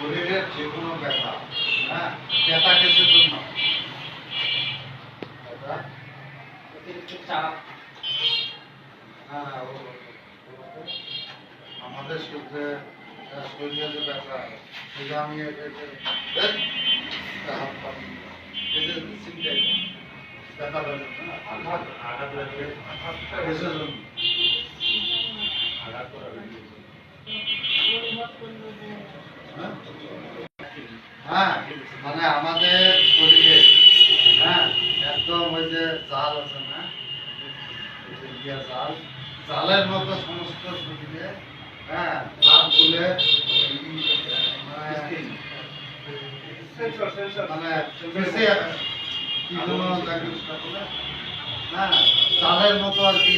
শরীরের যে কোনো ব্যথা হ্যাঁ ব্যথা কেসের জন্য? হ্যাঁ, আমাদের শরীরে শরীরে যে ব্যথা সেটা আমি ব্যথা হ্যাঁ, আঘাত, আঘাত লাগবে কিসের জন্য? আঘাত করা লাগবে হ্যাঁ? মানে আমাদের শরীরে হ্যাঁ একদম ওই যে জাল আছে না ওই যে জাল জালের মতো সমস্ত শরীরে হ্যাঁ হাত তুলে মানে বেশি কি? হ্যাঁ জালের মতো আর কি